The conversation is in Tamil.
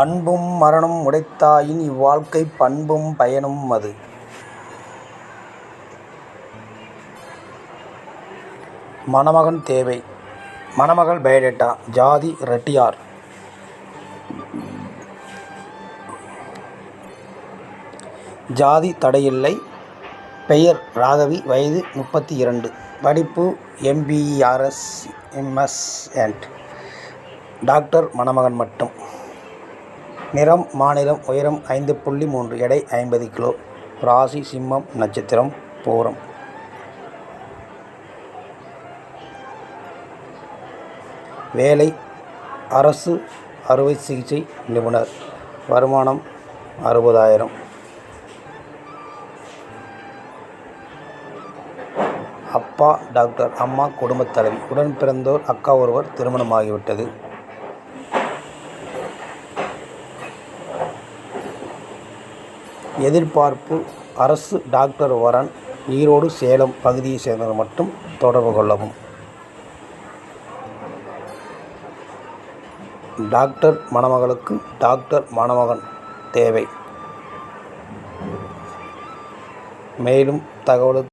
அன்பும் மரணம் உடைத்தாயின் இவ்வாழ்க்கை பண்பும் பயனும் அது. மணமகன் தேவை. மணமகள் பயோடேட்டா ஜாதி ரெட்டியார் ஜாதி தடையில்லை. பெயர் ராகவி. வயது முப்பத்தி இரண்டு படிப்பு எம்பிஇஆர்எஸ் எம்எஸ் அண்ட் டாக்டர் மணமகன் மட்டும். நிறம் மாநிலம் உயரம் ஐந்து புள்ளி மூன்று எடை ஐம்பது கிலோ. ராசி சிம்மம் நட்சத்திரம் பூரம். வேலை அரசு அறுவை சிகிச்சை நிபுணர். வருமானம் அறுபதாயிரம். அப்பா டாக்டர் அம்மா குடும்பத் தலைவி. உடன் பிறந்தோர் அக்கா ஒருவர் திருமணமாகிவிட்டது. எதிர்பார்ப்பு அரசு டாக்டர் வரன் ஈரோடு சேலம் பகுதியைச் சேர்ந்தவர் மட்டும் தொடர்பு கொள்ளவும். டாக்டர் மணமகளுக்கு டாக்டர் மணமகன் தேவை. மேலும் தகவலுக்கு